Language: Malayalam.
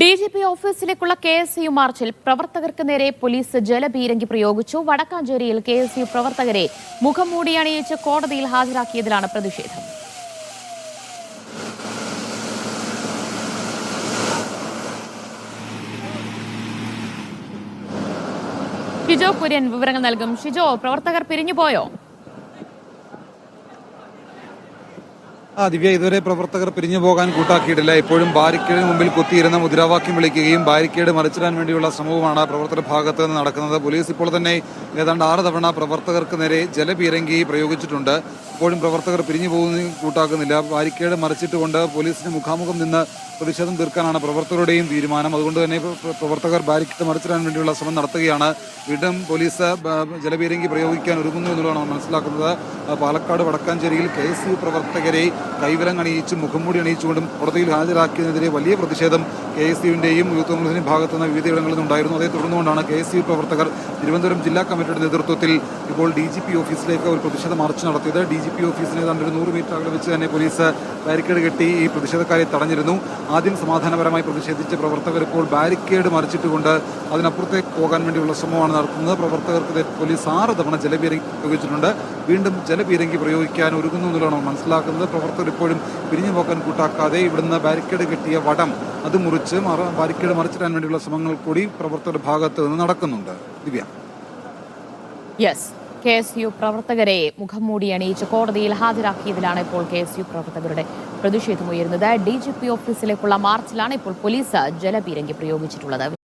ഡി ജി പി ഓഫീസിലേക്കുള്ള കെ എസ് യു മാർച്ചിൽ പ്രവർത്തകർക്ക് നേരെ പോലീസ് ജലപീരങ്കി പ്രയോഗിച്ചു. വടക്കാഞ്ചേരിയിൽ കെ എസ് യു പ്രവർത്തകരെ മുഖം മൂടി അണിയിച്ച് കോടതിയിൽ ഹാജരാക്കിയതിലാണ് പ്രതിഷേധം. ഷിജോ കുര്യൻ വിവരങ്ങൾ നൽകും. ഷിജോ പ്രവർത്തകർ പിരിഞ്ഞുപോയോ? ആ ദിവ്യ ഇതുവരെ പ്രവർത്തകർ പിരിഞ്ഞു പോകാൻ കൂട്ടാക്കിയിട്ടില്ല. ഇപ്പോഴും ബാരിക്കേഡിന് മുമ്പിൽ കുത്തിയിരുന്ന മുദ്രാവാക്യം വിളിക്കുകയും ബാരിക്കേഡ് മറിച്ചിടാൻ വേണ്ടിയുള്ള ശ്രമവുമാണ് പ്രവർത്തകർ ഭാഗത്ത് നിന്ന് നടക്കുന്നത്. പോലീസ് ഇപ്പോൾ തന്നെ ഏതാണ്ട് ആറ് തവണ പ്രവർത്തകർക്ക് നേരെ ജലപീരങ്കി പ്രയോഗിച്ചിട്ടുണ്ട്. ഇപ്പോഴും പ്രവർത്തകർ പിരിഞ്ഞു പോകുന്ന കൂട്ടാക്കുന്നില്ല. ബാരിക്കേഡ് മറിച്ചിട്ടുകൊണ്ട് പോലീസിന് മുഖാമുഖം നിന്ന് പ്രതിഷേധം തീർക്കാനാണ് പ്രവർത്തകരുടെയും തീരുമാനം. അതുകൊണ്ട് തന്നെ പ്രവർത്തകർ ബാരിക്കേഡ് മറിച്ചിടാൻ വേണ്ടിയുള്ള ശ്രമം നടത്തുകയാണ്. വീണ്ടും പോലീസ് ജലപീരങ്കി പ്രയോഗിക്കാൻ ഒരുങ്ങുന്നു എന്നുള്ളതാണ് മനസ്സിലാക്കുന്നത്. പാലക്കാട് വടക്കാഞ്ചേരിയിൽ കെ എസ് യു പ്രവർത്തകരെ കൈവിലങ്ങണിയിച്ചും മുഖംമൂടി അണിയിച്ചുകൊണ്ടും കോടതിയിൽ ഹാജരാക്കിയതിനെതിരെ വലിയ പ്രതിഷേധം കെ എസ് യുവിന്റെയും യൂത്ത് കോൺഗ്രസിന്റെയും ഭാഗത്തുനിന്ന് വിവിധയിടങ്ങളിൽ നിന്നുണ്ടായിരുന്നു. അതേ തുടർന്നുകൊണ്ടാണ് കെ എസ് യു പ്രവർത്തകർ തിരുവനന്തപുരം ജില്ലാ കമ്മിറ്റിയുടെ നേതൃത്വത്തിൽ ഇപ്പോൾ ഡി ജി പി ഓഫീസിലേക്ക് ഒരു പ്രതിഷേധ മാർച്ച് നടത്തിയത്. ഡി ജി പി ഓഫീസിന് ഏതാണ്ട് ഒരു നൂറ് മീറ്റർ അകലെ വെച്ച് തന്നെ പോലീസ് ബാരിക്കേഡ് കെട്ടി ഈ പ്രതിഷേധക്കാരെ തടഞ്ഞിരുന്നു. ആദ്യം സമാധാനപരമായി പ്രതിഷേധിച്ച പ്രവർത്തകർ ഇപ്പോൾ ബാരിക്കേഡ് മറിച്ചിട്ടുകൊണ്ട് അതിനപ്പുറത്തേക്ക് പോകാൻ വേണ്ടിയുള്ള ശ്രമമാണ് നടത്തുന്നത്. പ്രവർത്തകർക്ക് പോലീസ് ആറ് തവണ ജലപീരങ്കി പ്രയോഗിച്ചിട്ടുണ്ട്. വീണ്ടും ജലപീരങ്കി പ്രയോഗിക്കാൻ ഒരുങ്ങുന്നു എന്നുള്ളതാണ് മനസ്സിലാക്കുന്നത്. പ്രവർത്തകർ ഇപ്പോഴും പിരിഞ്ഞു പോകാൻ കൂട്ടാക്കാതെ ഇവിടുന്ന് ബാരിക്കേഡ് കെട്ടിയ വടം അത് മുറിച്ച് മറ- ബാരിക്കേഡ് മറിച്ചിടാൻ വേണ്ടിയുള്ള ശ്രമങ്ങൾ കൂടി പ്രവർത്തകരുടെ ഭാഗത്ത് നിന്ന് നടക്കുന്നുണ്ട്. Divya. Yes K S U പ്രവർത്തകരെ മുഖം മൂടി അണിയിച്ച് കോടതിയിൽ ഹാജരാക്കിയതിലാണ് ഇപ്പോൾ കെ എസ് യു പ്രവർത്തകരുടെ പ്രതിഷേധമുയരുന്നത്. ഡി ജി പി ഓഫീസിലേക്കുള്ള മാർച്ചിലാണ് ഇപ്പോൾ പോലീസ് ജലപീരങ്കി പ്രയോഗിച്ചിട്ടുള്ളത്.